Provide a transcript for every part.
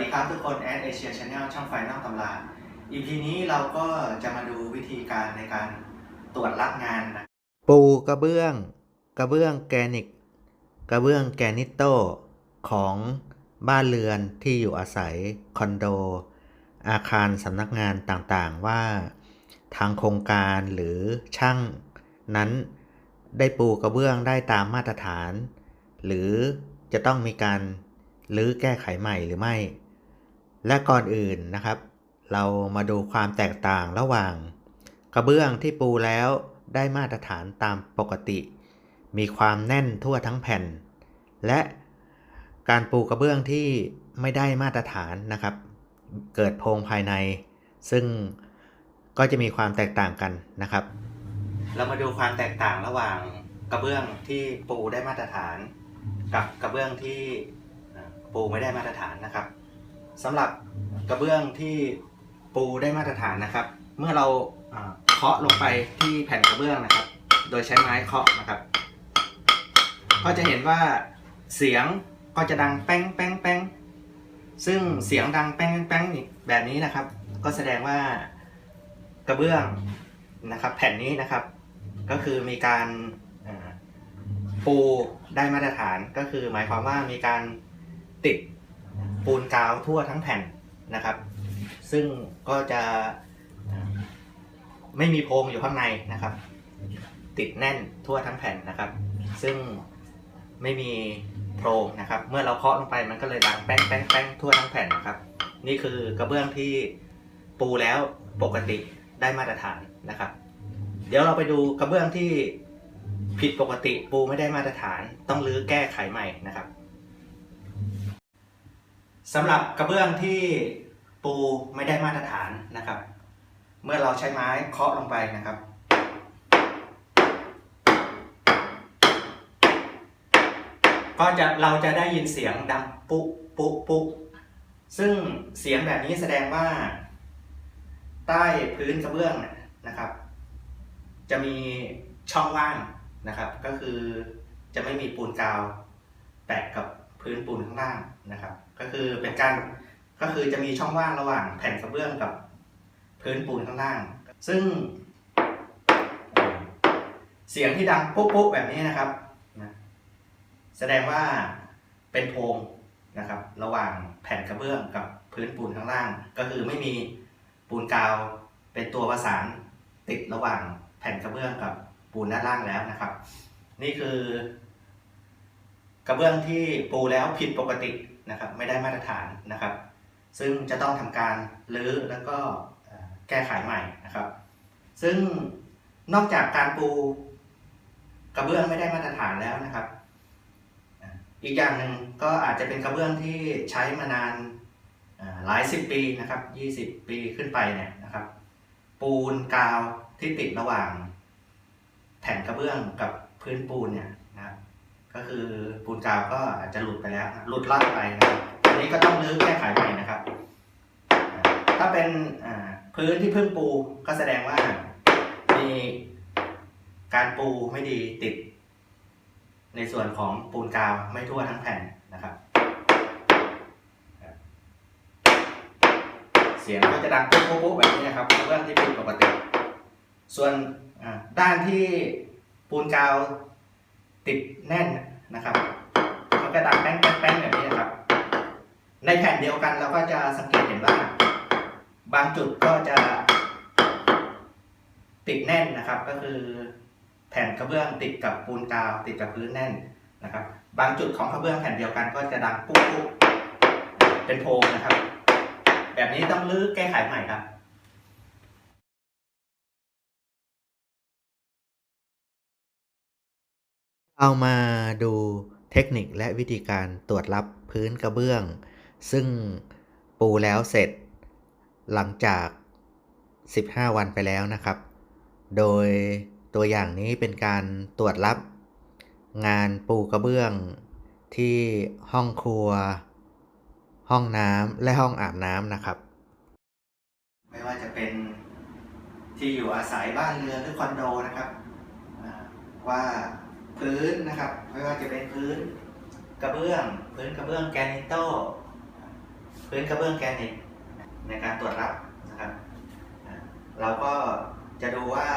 ดีครับทุกคนแอดเอเชียชาแนลช่องไฟนอกตำรา EP นี้เราก็จะมาดูวิธีการในการตรวจรับงานนะปูกระเบื้อง กระเบื้องแกนิก กระเบื้องแกนิโตของบ้านเรือนที่อยู่อาศัยคอนโด อาคารสำนักงานต่างๆว่า ทางโครงการหรือช่างนั้นได้ปูกระเบื้องได้ตามมาตรฐาน หรือจะต้องมีการรื้อแก้ไขใหม่หรือไม่ และก่อนอื่นนะครับ เรามาดูความแตกต่างระหว่าง กระเบื้องที่ปูแล้วได้มาตรฐานตามปกติ มีความแน่นทั่วทั้งแผ่น และการปูกระเบื้องที่ไม่ได้มาตรฐานนะครับ เกิดโพรงภายใน ซึ่งก็จะมีความแตกต่างกันนะครับ เรามาดูความแตกต่างระหว่างกระเบื้องที่ปูได้มาตรฐาน กับกระเบื้องที่ปูไม่ได้มาตรฐานนะครับ สำหรับกระเบื้องที่ปูได้มาตรฐานนะครับ เมื่อเราเคาะลงไปที่แผ่นกระเบื้องนะครับ โดยใช้ไม้เคาะนะครับ ก็จะเห็นว่าเสียงก็จะดังแป้งแป้งแป้งซึ่งเสียงดังแป้งแป้งแบบนี้นะครับ ก็แสดงว่ากระเบื้องนะครับ แผ่นนี้นะครับ ก็คือมีการปูได้มาตรฐานก็คือหมายความว่ามีการติด ปูนกาวทั่วทั้งแผ่นนะครับ ซึ่งก็จะไม่มีโพรงอยู่ข้างในนะครับ ติดแน่นทั่วทั้งแผ่นนะครับ ซึ่งไม่มีโพรงนะครับ เมื่อเราเคาะลงไปมันก็เลยดังแป้งแป้งแป้งทั่วทั้งแผ่นนะครับ นี่คือกระเบื้องที่ปูแล้วปกติได้มาตรฐานนะครับ เดี๋ยวเราไปดูกระเบื้องที่ผิดปกติปูไม่ได้มาตรฐานต้องรื้อแก้ไขใหม่นะครับ สำหรับกระเบื้องที่ปูไม่ได้มาตรฐานนะครับ เมื่อเราใช้ไม้เคาะลงไปนะครับ ก็จะเราจะได้ยินเสียงดังปุ๊ปุ๊ปุ๊ซึ่งเสียงแบบนี้แสดงว่า ใต้พื้นกระเบื้องนะครับ จะมีช่องว่างนะครับ ก็คือจะไม่มีปูนกาวแปะกับพื้นปูนข้างล่าง นะครับ ก็คือเป็นการก็คือจะมีช่องว่างระหว่างแผ่นกระเบื้องกับพื้นปูนข้างล่าง ซึ่ง เสียงที่ดังปุ๊บปุ๊บแบบนี้นะครับนะแสดงว่าเป็นโพรงนะครับ ระหว่างแผ่นกระเบื้องกับพื้นปูนข้างล่าง ก็คือไม่มีปูนกาวเป็นตัวประสานติดระหว่างแผ่นกระเบื้องกับปูนด้านล่างแล้วนะครับ นี่คือกระเบื้องที่ปูแล้วผิดปกติ นะครับไม่ได้มาตรฐานนะครับ ซึ่งจะต้องทำการรื้อแล้วก็แก้ไขใหม่นะครับ ซึ่งนอกจากการปูกระเบื้องไม่ได้มาตรฐานแล้วนะครับ อีกอย่างหนึ่งก็อาจจะเป็นกระเบื้องที่ใช้มานานหลายสิบปีนะครับยี่สิบปีขึ้นไปเนี่ยนะครับ ปูนกาวที่ติดระหว่างแผ่นกระเบื้องกับพื้นปูนเนี่ยนะครับ ก็คือปูนกาวก็อาจจะหลุดไปแล้ว หลุดลอดไปนะครับอันนี้ก็ต้องรื้อแก้ไขใหม่นะครับ ถ้าเป็นพื้นที่เพิ่งปูก็แสดงว่ามีการปูไม่ดีติด ในส่วนของปูนกาวไม่ทั่วทั้งแผ่นนะครับ เสียงก็จะดังปุ๊บปุ๊บแบบนี้นะครับกระเบื้องที่ผิดปกติ ส่วนด้านที่ปูนกาว ติดแน่นนะครับมันก็ดังแป้งแป้งแป้งแบบนี้นะครับ ในแผ่นเดียวกันเราก็จะสังเกตเห็นว่า บางจุดก็จะ ติดแน่นนะครับ ก็คือ แผ่นกระเบื้องติดกับปูนกาว ติดกับพื้นแน่นนะครับ บางจุดของกระเบื้องแผ่นเดียวกันก็จะดังปุ๊บเป็นโพงนะครับ แบบนี้ต้องรื้อแก้ไขใหม่ครับ เอามาดูเทคนิคและวิธีการตรวจรับพื้นกระเบื้อง ซึ่งปูแล้วเสร็จหลังจาก 15 วันไปแล้วนะครับ โดยตัวอย่างนี้เป็นการตรวจรับ งานปูกระเบื้อง ที่ห้องครัว ห้องน้ำและห้องอาบน้ำนะครับ ไม่ว่าจะเป็นที่อยู่อาศัยบ้านเรือนหรือคอนโดนะครับว่า พื้นนะครับ ไม่ว่าจะเป็นพื้นกระเบื้อง พื้นกระเบื้องแกนิโตพื้นกระเบื้องแกนิตในการตรวจรับนะครับ เราก็จะดูว่า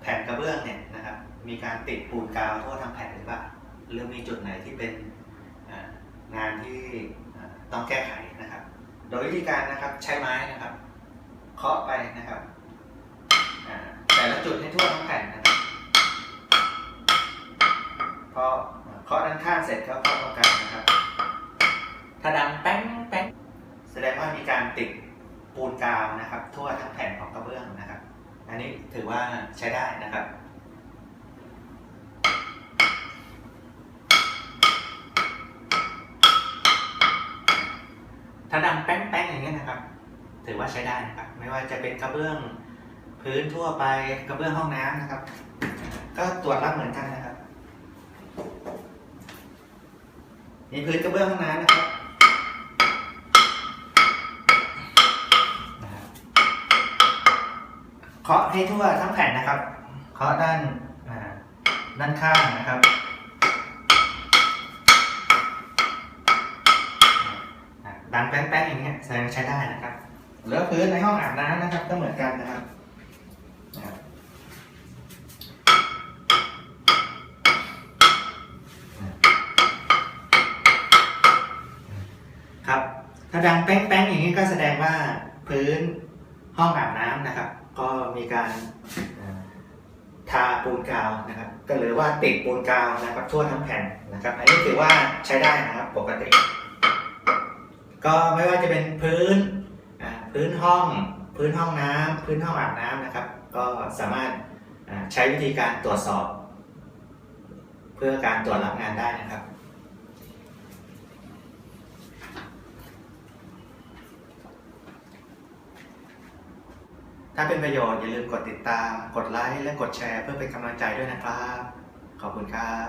แผ่นกระเบื้องเนี่ยนะครับ มีการติดปูนกาวทั่วทั้งแผ่นหรือเปล่าหรือมีจุดไหนที่เป็นงานที่ต้องแก้ไขนะครับ โดยวิธีการนะครับใช้ไม้นะครับเคาะไปนะครับแต่ละจุดให้ทั่วทั้ง ร็จก็เคาะตรงกลางนะครับ ถ้าดังแป้งแป้งแสดงว่ามีการติดปูนกาวนะครับ ทั่วทั้งแผ่นของกระเบื้องนะครับ อันนี้ถือว่าใช้ได้นะครับถ้าดังแป้งแป้งอย่างเงี้ยนะครับ ถือว่าใช้ได้นะครับ ไม่ว่าจะเป็นกระเบื้องพื้นทั่วไปกระเบื้องห้องน้ำนะครับ ก็ตรวจรับเหมือนกันนะครับ นี่พื้นกระเบื้องห้องน้ำนะครับนะครับเคาะให้ทั่วทั้งแผ่นนะครับ เคาะด้านด้านข้างนะครับ ดังแป้งๆอย่างเงี้ยแสดงใช้ได้นะครับ แล้วพื้นในห้องอาบน้ำนะครับก็เหมือนกันนะครับ ถ้าดังแป้งๆอย่างนี้ก็แสดงว่าพื้นห้องอาบน้ำนะครับ ก็มีการทาปูนกาวนะครับ ก็หรือว่าติดปูนกาวนะครับทั่วทั้งแผ่นนะครับ อันนี้ถือว่าใช้ได้นะครับปกติ ก็ไม่ว่าจะเป็นพื้นพื้นห้อง พื้นห้องน้ำพื้นห้องอาบน้ำนะครับ ก็สามารถใช้วิธีการตรวจสอบ เพื่อการตรวจรับงานได้นะครับ ถ้าเป็นประโยชน์อย่าลืมกดติดตาม กดไลค์และกดแชร์เพื่อเป็นกำลังใจด้วยนะครับ ขอบคุณครับ